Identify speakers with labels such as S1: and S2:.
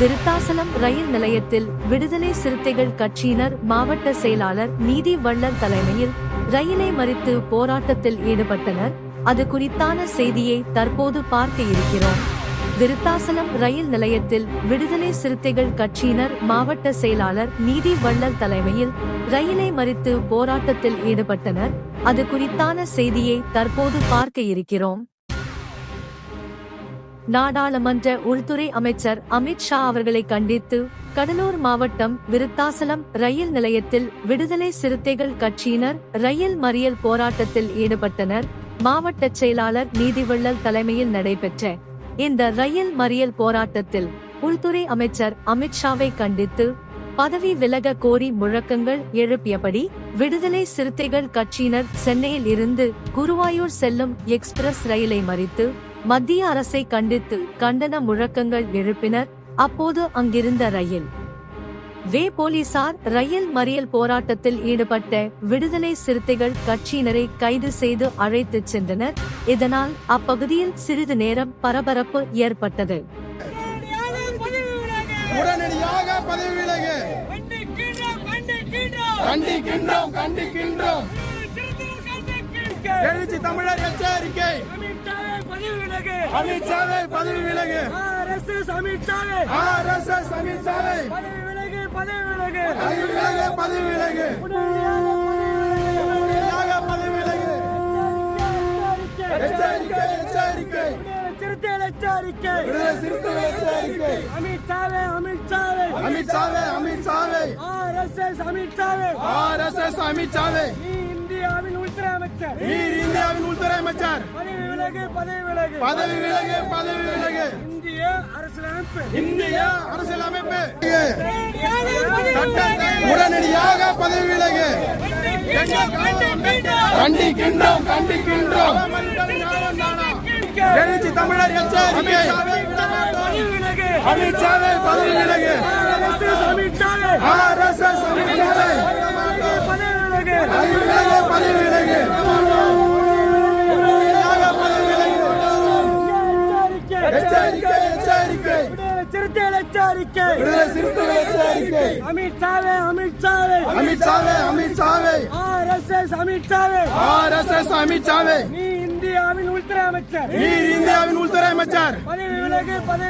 S1: விருத்தாசலம் ரயில் நிலையத்தில் விடுதலை சிறுத்தைகள் கட்சியினர் மாவட்ட செயலாளர் நீதி வள்ளல் தலைமையில் ரயிலை மறித்து போராட்டத்தில் ஈடுபட்டனர். அது குறித்தான செய்தியை தற்போது பார்க்க இருக்கிறோம். விருத்தாசலம் ரயில் நிலையத்தில் விடுதலை சிறுத்தைகள் கட்சியினர் மாவட்ட செயலாளர் நீதி வள்ளல் தலைமையில் ரயிலை மறித்து போராட்டத்தில் ஈடுபட்டனர். அது குறித்தான செய்தியை தற்போது பார்க்க இருக்கிறோம். நாடாளுமன்ற உள்துறை அமைச்சர் அமித் ஷா அவர்களை கண்டித்து கடலூர் மாவட்டம் விருத்தாசலம் ரயில் நிலையத்தில் விடுதலை சிறுத்தைகள் கட்சியினர் ரயில் மறியல் போராட்டத்தில் ஈடுபட்டனர். மாவட்ட செயலாளர் நீதிவள்ளல் தலைமையில் நடைபெற்ற இந்த ரயில் மறியல் போராட்டத்தில் உள்துறை அமைச்சர் அமித்ஷாவை கண்டித்து பதவி விலக கோரி முழக்கங்கள் எழுப்பியபடி விடுதலை சிறுத்தைகள் கட்சியினர் சென்னையில் இருந்து குருவாயூர் செல்லும் எக்ஸ்பிரஸ் ரயிலை மறித்து மத்திய அரசை கண்டித்து கண்டன முழக்கங்கள் எழுப்பினர். அப்போது அங்கிருந்த ரயில். வே போலீசார் ரயில் மறியல் போராட்டத்தில் ஈடுபட்ட விடுதலை சிறுத்தைகள் கட்சியினரை கைது செய்து அழைத்துச் சென்றனர். இதனால் அப்பகுதியில் சிறிது நேரம் பரபரப்பு ஏற்பட்டது.
S2: உடனடியாக பதவி விலகு.
S3: கண்டிக்கின்றோம், கண்டிக்கின்றோம்.
S2: எழுச்சி தமிழர் எச்சரிக்கை
S3: அமித்ஷாவே பதவி விலகு.
S2: அமித்ஷாவை பதவி விலகு
S3: RSS அமித்ஷாவே
S2: ஆர் எஸ் எஸ் அமித்ஷாவை
S3: பதவி விலகு, பதவி விலகு.
S2: பதவி விலகு பதவி விலகு பதவி விலகு எச்சரிக்கை எச்சரிக்கை
S3: திருத்தல் எச்சரிக்கை.
S2: சிறுத்தைகள் எச்சரிக்கை
S3: அமித்ஷாவே, அமித்ஷாவே.
S2: அமித்ஷாவை அமித்ஷாவை
S3: RSS அமித்ஷாவே.
S2: ஆர் எஸ் எஸ் அமித்ஷாவை
S3: நீ இந்தியாவின் உள்துறை அமைச்சர்
S2: அமைச்சர்.
S3: பதவி விலகு பதவி விலகு
S2: பதவி விலகு பதவி விலகு
S3: இந்திய அரசியலமைப்பு.
S2: இந்திய அரசியலமைப்பு. சட்டத்தை உடனடியாக பதவி விலகு கண்டிக்கின்றோம் கண்டிக்கின்றோம். எழுச்சி தமிழர் எச்சரிக்கை அமித்ஷாவை பதவி விலகு ஆர் எஸ் எஸ் அமித்ஷாவை. பதவி விலகு பதவி விலகு எச்சரிக்கை. விடுதலை சிறுத்தைகள் எச்சரிக்கை.
S3: அமித்ஷாவே அமித்ஷாவே
S2: அமித்ஷாவை அமித்ஷாவை
S3: ஆர்எஸ்எஸ் அமித்ஷாவே
S2: ஆர் எஸ் எஸ் அமித்ஷாவை
S3: நீ இந்தியாவின் உள்துறை அமைச்சர்.
S2: நீர் இந்தியாவின் உள்துறை அமைச்சர்.
S3: பதவி விலகு பதவி